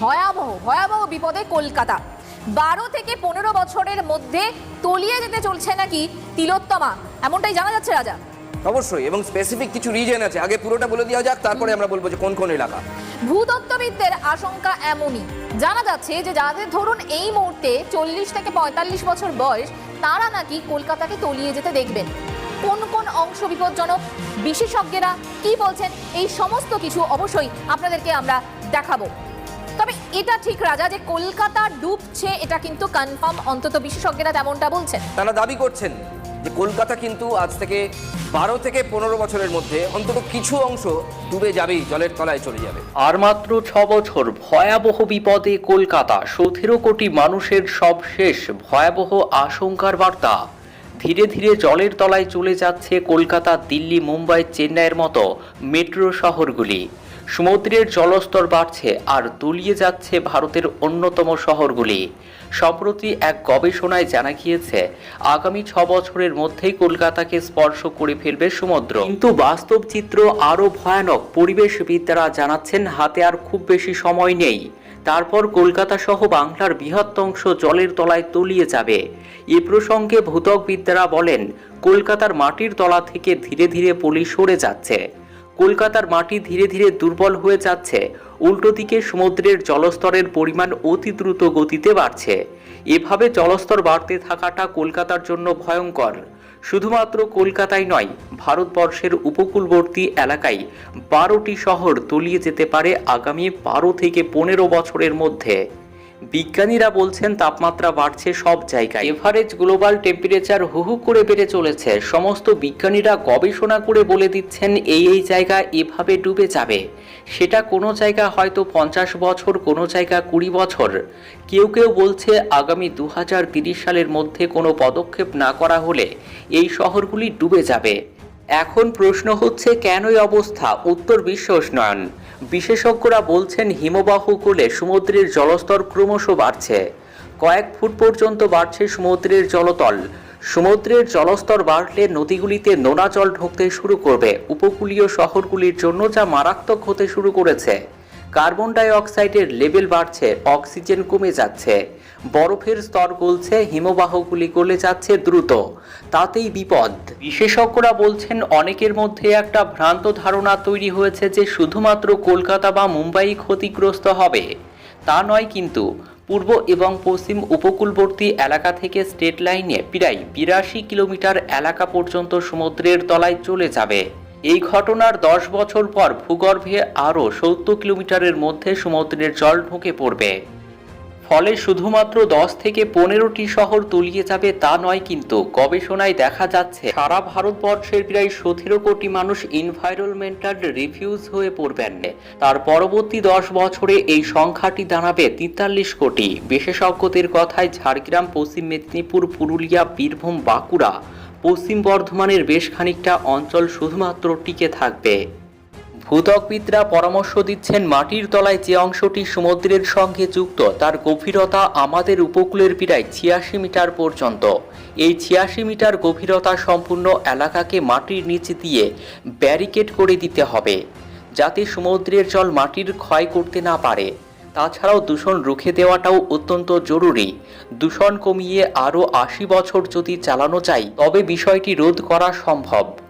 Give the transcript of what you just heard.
ভয়াবহ ভয়াবহ বিপদে কলকাতা। বারো থেকে পনেরো বছরের মধ্যে তলিয়ে যেতে চলছে নাকি তিলোত্তমা? এমনটাই জানা যাচ্ছে রাজা। অবশ্যই এবং স্পেসিফিক কিছু রিজন আছে। আগে পুরোটা বলে দেওয়া যাক তারপরে আমরা বলব যে কোন কোন এলাকা। ভূতত্ত্ববিদদের আশঙ্কা এমনই। জানা যাচ্ছে যে যাদের ধরুন এই মুহূর্তে চল্লিশ থেকে পঁয়তাল্লিশ বছর বয়স তারা নাকি কলকাতাকে তলিয়ে যেতে দেখবেন। কোন কোন অংশ বিপজ্জনক? বিশেষজ্ঞরা কি বলছেন? এই সমস্ত কিছু অবশ্যই আপনাদেরকে আমরা দেখাবো। তবে এটা ঠিক রাজা যে কলকাতা ডুবছে এটা কিন্তু কনফার্ম অন্তত বিশেষজ্ঞরা তেমনটা বলছেন। তারা দাবি করছেন যে কলকাতা কিন্তু আজ থেকে বারো থেকে পনেরো বছরের মধ্যে অন্তত কিছু অংশ ডুবে যাবেই জলের তলায় চলে যাবে। আর মাত্র ছ বছর ভয়াবহ বিপদে কলকাতা সতেরো কোটি মানুষের সব শেষ ভয়াবহ আশঙ্কার বার্তা। ধীরে ধীরে জলের তলায় চলে যাচ্ছে কলকাতা দিল্লি মুম্বাই চেন্নাইয়ের মতো মেট্রো শহরগুলি। সমুদ্রের জলস্তর বাড়ছে আর তলিয়ে যাচ্ছে ভারতের অন্যতম শহরগুলি। সম্প্রতি এক গবেষণায় জানা গিয়েছে, আগামী ছ বছরের মধ্যেই কলকাতাকে স্পর্শ করে ফেলবে সমুদ্র। কিন্তু বাস্তব চিত্র আরও ভয়ানক, পরিবেশবিদরা জানাচ্ছেন হাতে আর খুব বেশি সময় নেই। তারপর কলকাতা সহ বাংলার বৃহত্তংশ জলের তলায় তলিয়ে যাবে। এ প্রসঙ্গে ভূতকবিদ্যারা বলেন, কলকাতার মাটির তলা থেকে ধীরে ধীরে পলি সরে যাচ্ছে। কলকাতার মাটি ধীরে ধীরে দুর্বল হয়ে যাচ্ছে। উল্টো দিকে সমুদ্রের জলস্তরের পরিমাণ অতি দ্রুত গতিতে বাড়ছে। এভাবে জলস্তর বাড়তে থাকাটা কলকাতার জন্য ভয়ঙ্কর। শুধুমাত্র কলকাতায় নয়, ভারতবর্ষের উপকূলবর্তী এলাকায় বারোটি শহর তলিয়ে যেতে পারে আগামী বারো থেকে পনেরো বছরের মধ্যে। বিজ্ঞানীরা বলছেন তাপমাত্রা বাড়ছে সব জায়গায়। এভারেজ গ্লোবাল টেম্পারেচার হুহু করে বেড়ে চলেছে। সমস্ত বিজ্ঞানীরা গবেষণা করে বলে দিচ্ছেন এই এই জায়গা এভাবে ডুবে যাবে। সেটা কোনো জায়গা হয়তো পঞ্চাশ বছর, কোনো জায়গা কুড়ি বছর। কেউ কেউ বলছে আগামী দু সালের মধ্যে কোনো পদক্ষেপ না করা হলে এই শহরগুলি ডুবে যাবে। এখন প্রশ্ন হচ্ছে, কেন এই অবস্থা? উত্তর বিশ্ব উষ্ণায়ন। বিশেষজ্ঞরা বলছেন হিমবাহ কুলে সমুদ্রের জলস্তর ক্রমশ বাড়ছে। কয়েক ফুট পর্যন্ত বাড়ছে সমুদ্রের জলতল। সমুদ্রের জলস্তর বাড়লে নদীগুলিতে নোনা জল ঢুকতে শুরু করবে। উপকূলীয় শহরগুলির জন্য যা মারাত্মক হতে শুরু করেছে। কার্বন ডাই অক্সাইডের লেভেল বাড়ছে, অক্সিজেন কমে যাচ্ছে। বরফের স্তর গলছে, হিমবাহগুলি গলে যাচ্ছে দ্রুত। তাতেই বিপদ। বিশেষজ্ঞরা বলছেন, অনেকের মধ্যে একটা ভ্রান্ত ধারণা তৈরি হয়েছে যে শুধুমাত্র কলকাতা বা মুম্বাই ক্ষতিগ্রস্ত হবে। তা নয় কিন্তু, পূর্ব এবং পশ্চিম উপকূলবর্তী এলাকা থেকে স্টেট লাইনে প্রায় বিরাশি কিলোমিটার এলাকা পর্যন্ত সমুদ্রের তলায় চলে যাবে। এই ঘটনার দশ বছর পর ভূগর্ভে আরও সত্তর কিলোমিটারের মধ্যে সমুদ্রের জল ঢুকে পড়বে। ফলে শুধুমাত্র দশ থেকে পনেরোটি শহর তলিয়ে যাবে তা নয়, কিন্তু গবেষণায় দেখা যাচ্ছে সারা ভারতবর্ষের প্রায় সতেরো কোটি মানুষ এনভায়রনমেন্টাল রিফিউজ হয়ে পড়বেন। তার পরবর্তী দশ বছরে এই সংখ্যাটি দাঁড়াবে তেতাল্লিশ কোটি। বিশেষজ্ঞদের কথায় ঝাড়গ্রাম, পশ্চিম মেদিনীপুর, পুরুলিয়া, বীরভূম, বাঁকুড়া পশ্চিম বর্ধমানের বেশ খানিকটা অঞ্চল শুধুমাত্র টিকে থাকবে। ভূতকবিদরা পরামর্শ দিচ্ছেন মাটির তলায় যে অংশটি সমুদ্রের সঙ্গে যুক্ত, তার গভীরতা আমাদের উপকূলের প্রায় ছিয়াশি মিটার পর্যন্ত। এই ছিয়াশি মিটার গভীরতা সম্পূর্ণ এলাকাকে মাটির নিচ দিয়ে ব্যারিকেড করে দিতে হবে, যাতে সমুদ্রের জল মাটির ক্ষয় করতে না পারে। তাছাড়াও দূষণ রুখে দেওয়াটাও অত্যন্ত জরুরি। দূষণ কমিয়ে আরও আশি বছর যদি চালানো যায়, তবে বিষয়টি রোধ করা সম্ভব।